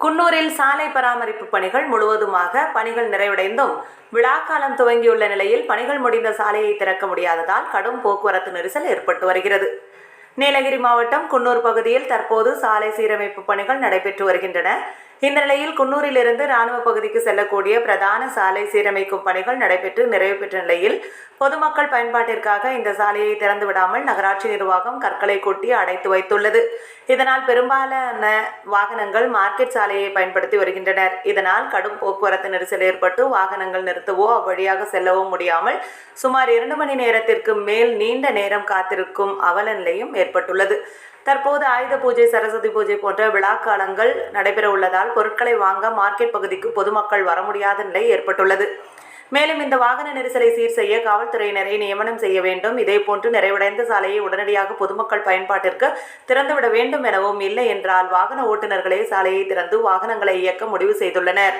குன்னூரில் சாலை பராமரிப்பு பணிகள் முழுவதுமாக பணிகள் நிறைவடைந்தும் விழாக்காலம் துவங்கியுள்ள நிலையில் பணிகள் முடிந்த சாலையை திறக்க முடியாததால் கடும் போக்குவரத்து நெரிசல் ஏற்பட்டு வருகிறது. நீலகிரி மாவட்டம் குன்னூர் பகுதியில் தற்போது சாலை சீரமைப்பு பணிகள் நடைபெற்று வருகின்றன. இந்த நிலையில் குன்னூரிலிருந்து ராணுவ பகுதிக்கு செல்லக்கூடிய பிரதான சாலை சீரமைக்கும் பணிகள் நடைபெற்று நிறைவு பெற்ற நிலையில் பொதுமக்கள் பயன்பாட்டிற்காக இந்த சாலையை திறந்து விடாமல் நகராட்சி நிர்வாகம் கற்களை கொட்டி அடைத்து வைத்துள்ளது. இதனால் பெரும்பாலான வாகனங்கள் மார்க்கெட் சாலையை பயன்படுத்தி வருகின்றனர். இதனால் கடும் போக்குவரத்து நெரிசல் ஏற்பட்டு வாகனங்கள் நிறுத்தவோ அவ்வழியாக செல்லவோ முடியாமல் சுமார் இரண்டு மணி நேரத்திற்கு மேல் நீண்ட நேரம் காத்திருக்கும் அவல நிலையும் ஏற்பட்டுள்ளது. தற்போது ஆயுத பூஜை சரஸ்வதி பூஜை போன்ற விழாக்காலங்கள் நடைபெற உள்ளதால் பொருட்களை வாங்க மார்க்கெட் பகுதிக்கு பொதுமக்கள் வர முடியாத நிலை ஏற்பட்டுள்ளது. மேலும் இந்த வாகன நெரிசலை சீர் செய்ய காவல்துறையினரை நியமனம் செய்ய வேண்டும். இதே போன்று நிறைவடைந்த சாலையை உடனடியாக பொதுமக்கள் பயன்பாட்டிற்கு திறந்துவிட வேண்டும் எனவும் இல்லை என்றால் வாகன ஓட்டுநர்களே சாலையை திறந்து வாகனங்களை இயக்க முடிவு செய்துள்ளனர்.